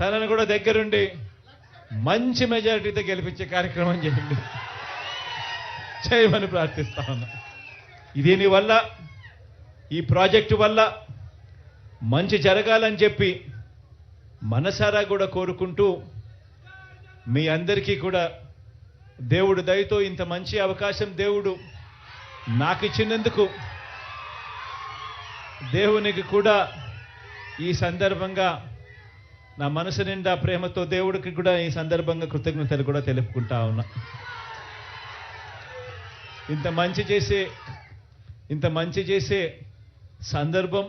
తనను కూడా దగ్గరుండి మంచి మెజారిటీతో గెలిపించే కార్యక్రమం చేయండి. చేయమని ప్రార్థిస్తా ఉన్నా. దీని వల్ల ఈ ప్రాజెక్టు వల్ల మంచి జరగాలని చెప్పి మనసారా కూడా కోరుకుంటూ మీ అందరికీ కూడా దేవుడు దయతో ఇంత మంచి అవకాశం దేవుడు నాకు ఇచ్చినందుకు దేవునికి కూడా ఈ సందర్భంగా నా మనసు నిండా ప్రేమతో దేవుడికి కూడా ఈ సందర్భంగా కృతజ్ఞతలు కూడా తెలుపుకుంటా ఉన్నా. ఇంత మంచి చేసే ఇంత మంచి చేసే సందర్భం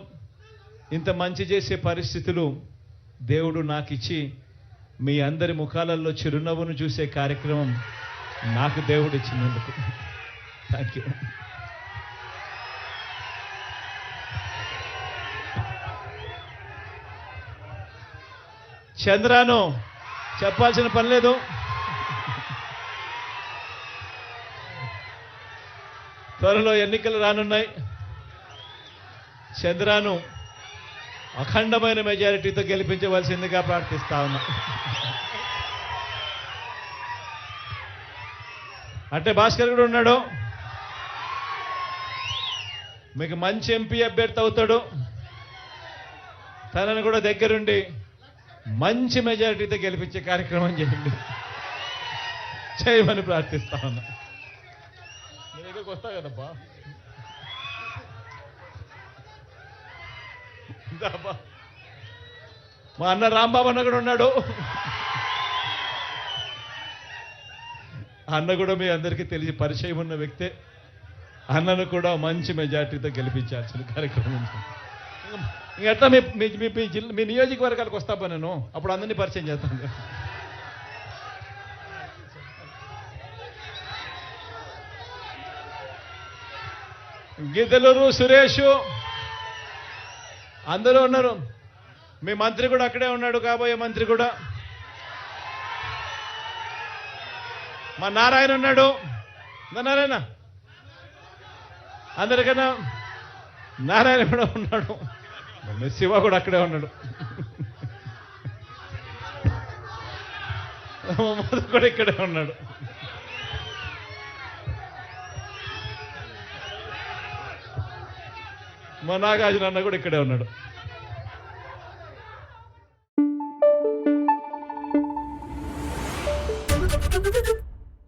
ఇంత మంచి చేసే పరిస్థితులు దేవుడు నాకు ఇచ్చి మీ అందరి ముఖాలలో చిరునవ్వును చూసే కార్యక్రమం నాకు దేవుడు ఇచ్చినందుకు థ్యాంక్ యూ చంద్రాను చెప్పాల్సిన పని లేదు. త్వరలో ఎన్నికలు రానున్నాయి. చంద్రాను అఖండమైన మెజారిటీతో గెలిపించవలసిందిగా ప్రార్థిస్తా ఉన్నా. అంటే భాస్కర్ కూడా ఉన్నాడు. మీకు మంచి ఎంపీ అభ్యర్థి అవుతాడు. తనను కూడా దగ్గరుండి మంచి మెజారిటీతో గెలిపించే కార్యక్రమం చేయండి. చేయమని ప్రార్థిస్తా ఉన్నా. దగ్గరకు వస్తా కదబ్బా. మా అన్న రాంబాబు అన్న కూడా ఉన్నాడు. అన్న కూడా మీ అందరికీ తెలిసి పరిచయం ఉన్న వ్యక్తే. అన్నను కూడా మంచి మెజార్టీతో గెలిపించాల్సిన కార్యక్రమం ఎట్లా మీ మీ మీ జిల్లా మీ నియోజకవర్గాలకు వస్తాపా నేను. అప్పుడు అందరినీ పరిచయం చేస్తాను. గిద్దలూరు సురేష్ అందరూ ఉన్నారు. మీ మంత్రి కూడా అక్కడే ఉన్నాడు కాబోయే మంత్రి కూడా. మా నారాయణ ఉన్నాడు. నారాయణ? అందరికన్నా నారాయణ కూడా ఉన్నాడు. శివ కూడా అక్కడే ఉన్నాడు. మమ్మల్ని కూడా ఇక్కడే ఉన్నాడు. మా నాగార్జున అన్న కూడా ఇక్కడే ఉన్నాడు.